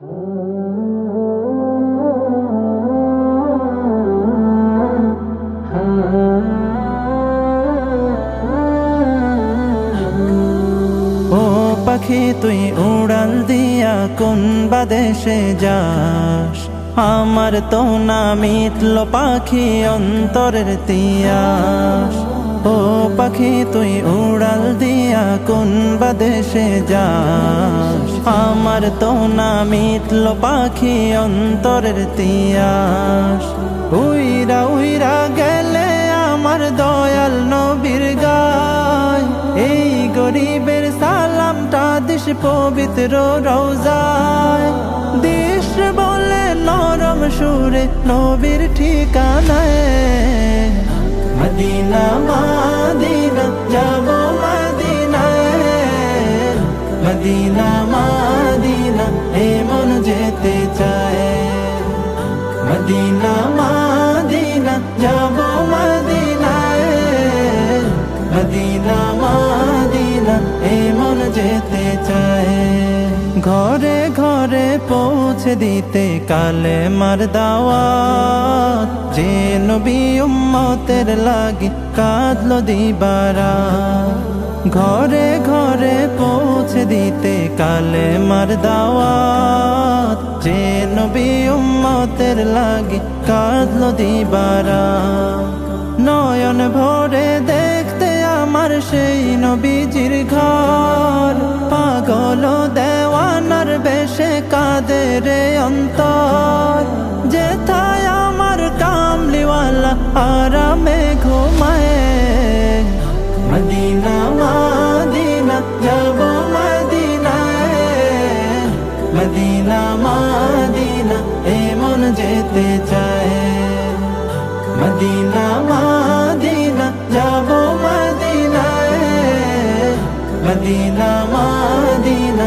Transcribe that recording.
ও পাখি, তুই উড়াল দিয়া কোন বাদেশে যাস? আমার তো না মিটল পাখি অন্তরের তিয়াস। ও পাখি, তুই উড়াল দিয়া কোন বাদেশে যাস? আমার তো না মিটল পাখি অন্তরের তিয়াস। উইরা উইরা গেলে আমার দয়াল নবীর গায়। এই গরিবের সালামটা দিস পবিত্র রোজায় দিস বলে নরম সুরে নবীর ঠিকানায়। মদিনা মাদিনা যেতে চায় মদিনা মাদিনা যাব মদিনায় মদিনা মাদিনা এমন যেতে চায় ঘরে ঘরে পৌঁছে দিতে কালে মার দাওয়াত যে নবী উম্মতের লাগি কাঁদলো দিবারা ঘরে ঘরে দিতে কালে মার দাওয়াত। যে নবী উম্মতের লাগি কাঁদলো দিবারা। নয়ন ভরে দেখতে আমার সেই নবীজির ঘর। পাগল দেওয়ানার বেশে কাঁদে রে অন্তর। যেথায় আমার কামলিওয়ালা আরামে ঘুমায়। মদিনা, মাদিনা, যাব মদিনা মাদিনা এমন যেতে চায়। মদিনা মাদিনা যাব মদিনায়। মদিনা মাদিনা